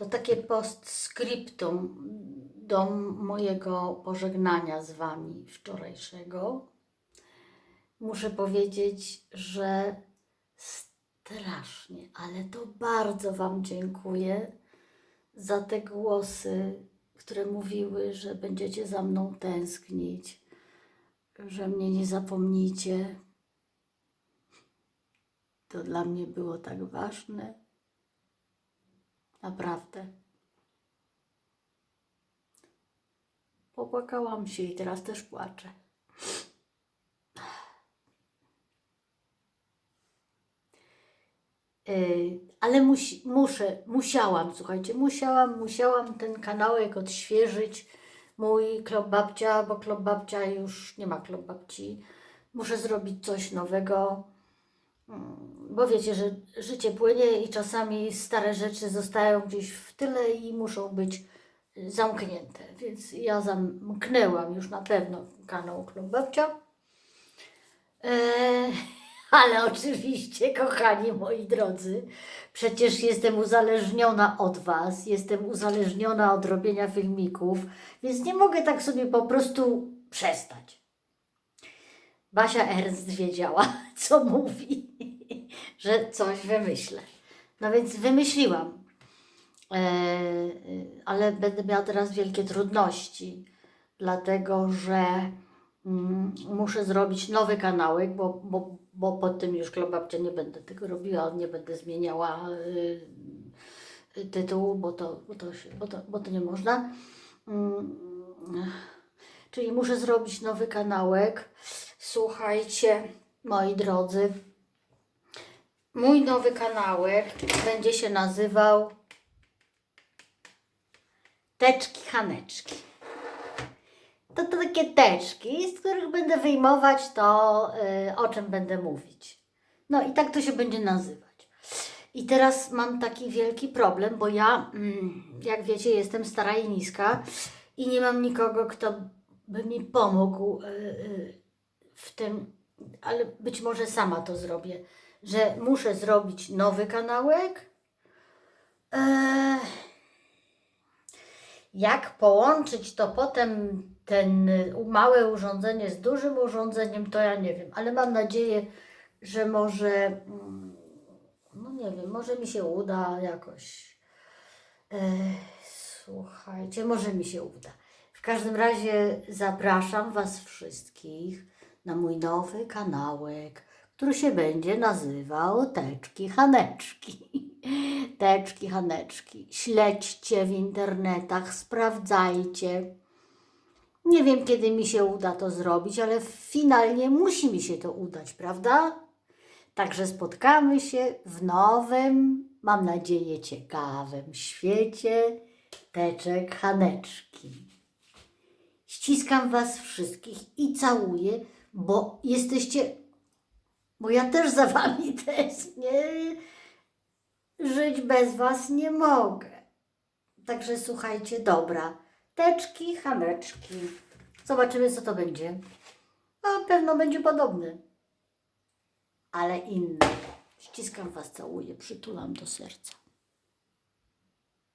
To takie postscriptum do mojego pożegnania z Wami wczorajszego. Muszę powiedzieć, że strasznie, ale to bardzo Wam dziękuję za te głosy, które mówiły, że będziecie za mną tęsknić, że mnie nie zapomnicie. To dla mnie było tak ważne. Naprawdę. Popłakałam się i teraz też płaczę. Yy, ale musi, muszę, musiałam, słuchajcie, musiałam, musiałam ten kanałek odświeżyć. Mój klub babcia, bo klub babcia już nie ma klub babci. Muszę zrobić coś nowego, bo wiecie, że życie płynie i czasami stare rzeczy zostają gdzieś w tyle i muszą być y, zamknięte. Więc ja zamknęłam już na pewno kanał Klub Babcia. Eee, ale oczywiście, kochani moi drodzy, przecież jestem uzależniona od Was, jestem uzależniona od robienia filmików, więc nie mogę tak sobie po prostu przestać. Basia Ernst wiedziała, co mówi, że coś wymyślę. No więc wymyśliłam. E, e, ale będę miała teraz wielkie trudności, dlatego że mm, muszę zrobić nowy kanałek, bo, bo, bo po tym już Klobabcia nie będę tego robiła, nie będę zmieniała y, y, tytułu, bo to, bo, to, się, bo, to, bo to nie można. Czyli muszę zrobić nowy kanałek. Słuchajcie, moi drodzy, mój nowy kanałek będzie się nazywał Teczki Haneczki. To, to takie teczki, z których będę wyjmować to, y, o czym będę mówić. No i tak to się będzie nazywać. I teraz mam taki wielki problem, bo ja, mm, jak wiecie, jestem stara i niska i nie mam nikogo, kto by mi pomógł y, y, w tym, ale być może sama to zrobię, że muszę zrobić nowy kanałek. Eee, jak połączyć to potem ten małe urządzenie z dużym urządzeniem, to ja nie wiem, ale mam nadzieję, że może, mm, no nie wiem, może mi się uda jakoś. Eee, słuchajcie, może mi się uda. W każdym razie zapraszam Was wszystkich na mój nowy kanałek, który się będzie nazywał Teczki Haneczki. Teczki Haneczki. Śledźcie w internetach, sprawdzajcie. Nie wiem, kiedy mi się uda to zrobić, ale finalnie musi mi się to udać, prawda? Także spotkamy się w nowym, mam nadzieję, ciekawym świecie teczek Haneczki. Ściskam Was wszystkich i całuję, bo jesteście, bo ja też za Wami tęsknię. Żyć bez Was nie mogę. Także słuchajcie, dobra. Teczki, haneczki. Zobaczymy, co to będzie. Na pewno będzie podobny, ale inny. Ściskam Was, całuję, przytulam do serca.